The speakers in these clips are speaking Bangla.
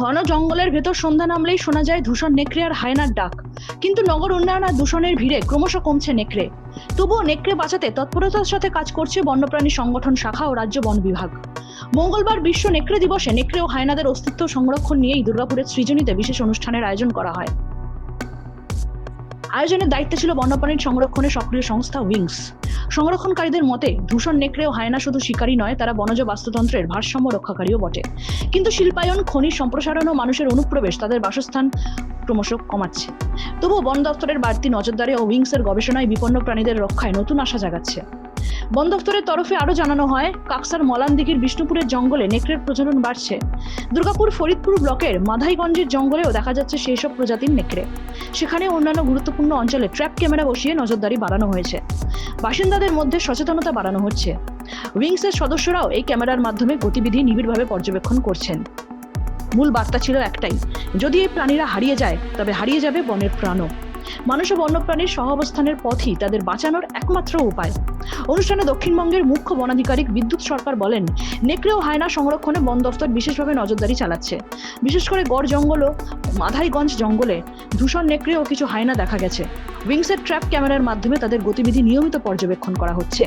ঘন জঙ্গলের ভেতর সন্ধ্যা নামলেই শোনা যায় দূষণ নেকড়ে আর হায়নার ডাক। কিন্তু নগর উন্নয়ন আর দূষণের ভিড়ে ক্রমশ কমছে নেকড়ে। তবুও নেকড়ে বাঁচাতে তৎপরতার সাথে কাজ করছে বন্যপ্রাণী সংগঠন, শাখা ও রাজ্য বন বিভাগ। মঙ্গলবার বিশ্ব নেকড়ে দিবসে নেকড়ে ও হায়নাদের অস্তিত্ব সংরক্ষণ নিয়েই দুর্গাপুরের সৃজনীতে বিশেষ অনুষ্ঠানের আয়োজন করা হয়। আয়োজনের দায়িত্বে ছিল বন্যপ্রাণীর সংরক্ষণে সক্রিয় সংস্থা উইংস। সংরক্ষণকারীদের মতে দূষণ নেকড়েও হায়না শুধু শিকারী নয়, তারা বনজ বাস্তুতন্ত্রের ভারসাম্য রক্ষাকারীও বটে। কিন্তু শিল্পায়ন খনি সম্প্রসারণ ও মানুষের অনুপ্রবেশ তাদের বাসস্থান ক্রমশ কমাচ্ছে। তবুও বন দপ্তরের বাড়তি নজরদারি ও উইংসের গবেষণায় বিপন্ন প্রাণীদের রক্ষায় নতুন আশা জাগাচ্ছে। বন দপ্তরের তরফে আরও জানানো হয়, কাকসার মলানদিঘির বিষ্ণুপুরের জঙ্গলে নেকড়ের প্রজনন বাড়ছে। দুর্গাপুর ফরিদপুর ব্লকের মাধাইগঞ্জের জঙ্গলেও দেখা যাচ্ছে সেই সব প্রজাতির নেকড়ে। সেখানে অন্যান্য গুরুত্বপূর্ণ অঞ্চলে ট্র্যাপ ক্যামেরা বসিয়ে নজরদারি বাড়ানো হয়েছে। বাসিন্দাদের মধ্যে সচেতনতা বাড়ানো হচ্ছে। উইংসের সদস্যরাও এই ক্যামেরার মাধ্যমে গতিবিধি নিবিড়ভাবে পর্যবেক্ষণ করছেন। মূল বার্তা ছিল একটাই, যদি এই প্রাণীরা হারিয়ে যায়, তবে হারিয়ে যাবে বনের প্রাণও। মানুষ ও বন্যপ্রাণীর সহাবস্থানের পথই তাদের বাঁচানোর একমাত্র উপায়। অনুষ্ঠানে দক্ষিণবঙ্গের মুখ্য বনাধিকারিক বিদ্যুৎ সরকার বলেন, নেকড়ে ও হায়না সংরক্ষণে বন দফতর বিশেষভাবে নজরদারি চালাচ্ছে। বিশেষ করে গড় জঙ্গল ও মাধাইগঞ্জ জঙ্গলে দূষণ নেকড়ে ও কিছু হায়না দেখা গেছে। উইংসের ট্র্যাপ ক্যামেরার মাধ্যমে তাদের গতিবিধি নিয়মিত পর্যবেক্ষণ করা হচ্ছে।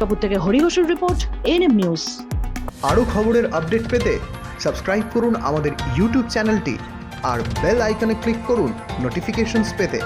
কপুর থেকে হরিঘোষের রিপোর্ট এনএম নিউজ। আরও খবরের আপডেট পেতে সাবস্ক্রাইব করুন আমাদের ইউটিউব চ্যানেলটি আর বেল আইকনে ক্লিক করুন নোটিফিকেশনস পেতে।